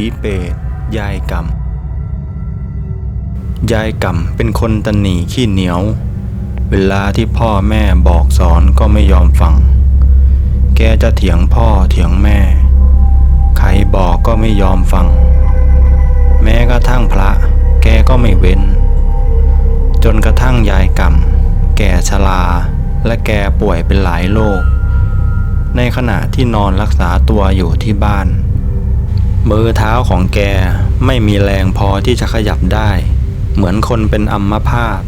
ผีเปรตยายกำยายกำเป็นคนตันหนีขี้เหนียว เวลาที่พ่อแม่บอกสอนก็ไม่ยอมฟัง แกจะเถียงพ่อเถียงแม่ ใครบอกก็ไม่ยอมฟัง แม้กระทั่งพระ แกก็ไม่เว้น จนกระทั่งยายกำแก่ชราและแกป่วยเป็นหลายโรคในขณะที่นอนรักษาตัวอยู่ที่บ้าน มือเท้าของแกไม่มีแรงพอที่จะขยับได้ เหมือนคนเป็นอัมพาต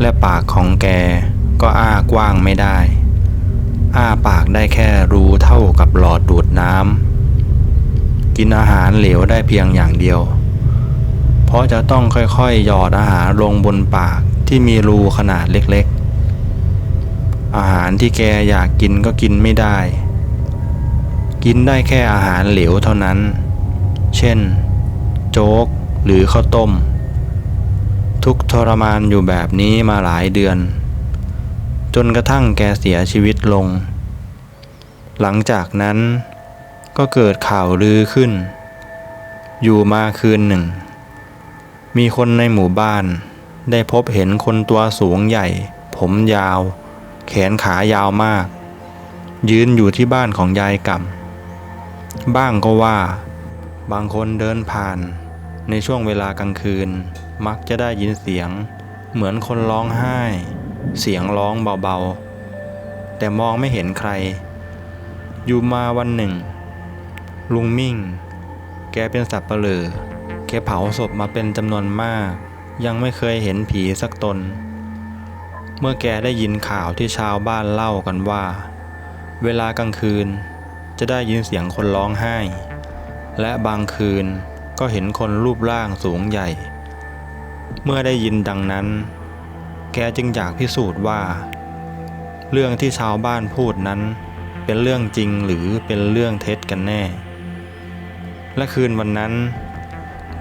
และปากของแกก็อ้ากว้างไม่ได้ อ้าปากได้แค่รูเท่ากับหลอดดูดน้ำกินอาหารเหลวได้เพียงอย่างเดียว เพราะจะต้องค่อยๆหยอดอาหารลงบนปากที่มีรูขนาดเล็กๆ อาหารที่แกอยากกินก็กินไม่ได้ กินได้แค่อาหารเหลวเท่านั้น ช่น โจ๊กหรือข้าวต้ม ทุกทรมานอยู่แบบนี้มาหลายเดือน จนกระทั่งแกเสียชีวิตลง หลังจากนั้นก็เกิดข่าวลือขึ้น อยู่มาคืนหนึ่ง มีคนในหมู่บ้านได้พบเห็นคนตัวสูงใหญ่ ผมยาว แขนขายาวมาก ยืนอยู่ที่บ้านของยายกำบ้างก็ว่า บางคนเดินผ่าน ในช่วงเวลากลางคืน มักจะได้ยินเสียง เหมือนคนร้องไห้ เสียงร้องเบาๆ แต่มองไม่เห็นใคร อยู่มาวันหนึ่ง ลุงมิ่ง แกเป็นสับเปลือแกเผาศพมาเป็นจำนวนมาก ยังไม่เคยเห็นผีสักตน เมื่อแกได้ยินข่าวที่ชาวบ้านเล่ากันว่า เวลากลางคืนจะได้ยินเสียงคนร้องไห้ และบางคืนก็เห็นคนรูปร่างสูงใหญ่ เมื่อได้ยินดังนั้น แกจึงอยากพิสูจน์ว่า เรื่องที่ชาวบ้านพูดนั้น เป็นเรื่องจริงหรือเป็นเรื่องเท็จกันแน่ และคืนวันนั้น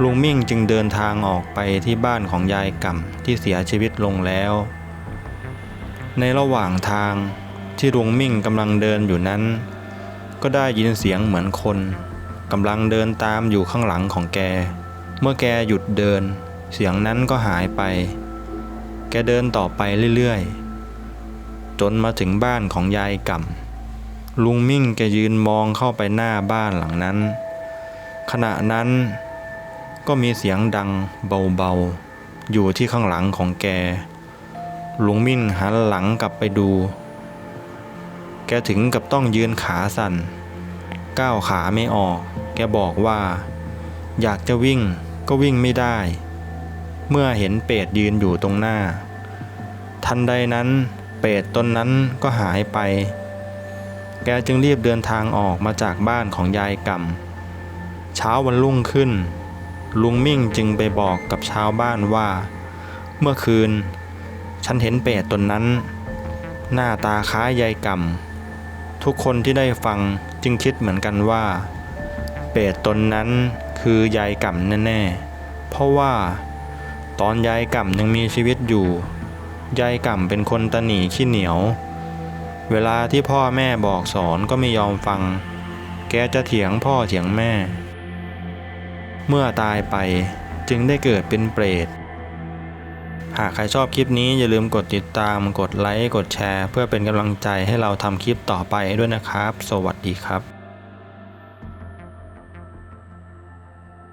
ลุงมิ่งจึงเดินทางออกไปที่บ้านของยายก่ำที่เสียชีวิตลงแล้ว ในระหว่างทางที่ลุงมิ่งกำลังเดินอยู่นั้น ก็ได้ยินเสียงเหมือนคน กำลังเดินตามอยู่ข้างหลังของแก เมื่อแกหยุดเดิน เสียงนั้นก็หายไป แกเดินต่อไปเรื่อยๆ จนมาถึงบ้านของยายก่ำลุงมิ่งแกยืนมองเข้าไปหน้าบ้านหลังนั้น ขณะนั้นก็มีเสียงดังเบาๆ อยู่ที่ข้างหลังของแก ลุงมิ่งหันหลังกลับไปดู แกถึงกับต้องยืนขาสั่นก้าวขาไม่ออกแก บอกว่า อยากจะวิ่งก็วิ่งไม่ได้ เมื่อเห็นเป็ดยืนอยู่ตรงหน้า ทันใดนั้นเป็ดตนนั้นก็หายไป แกจึงรีบเดินทางออกมาจากบ้านของยายกำเช้าวันรุ่งขึ้น ลุงมิ่งจึงไปบอกกับชาวบ้านว่า เมื่อคืน ฉันเห็นเป็ดตนนั้น หน้าตาคล้ายยายกำทุกคนที่ได้ฟังจึงคิดเหมือนกันว่า เป็ดตนนั้นคือยายกำแน่ๆ เพราะว่าตอนยายกำยังมีชีวิตอยู่ ยายกำเป็นคนตะหนีขี้เหนียว เวลาที่พ่อแม่บอกสอนก็ไม่ยอมฟัง แกจะเถียงพ่อเถียงแม่ เมื่อตายไปจึงได้เกิดเป็นเปรต หากใครชอบคลิปนี้อย่าลืมกดติดตาม กดไลค์ กดแชร์ เพื่อเป็นกำลังใจให้เราทำคลิปต่อไปด้วยนะครับ สวัสดีครับ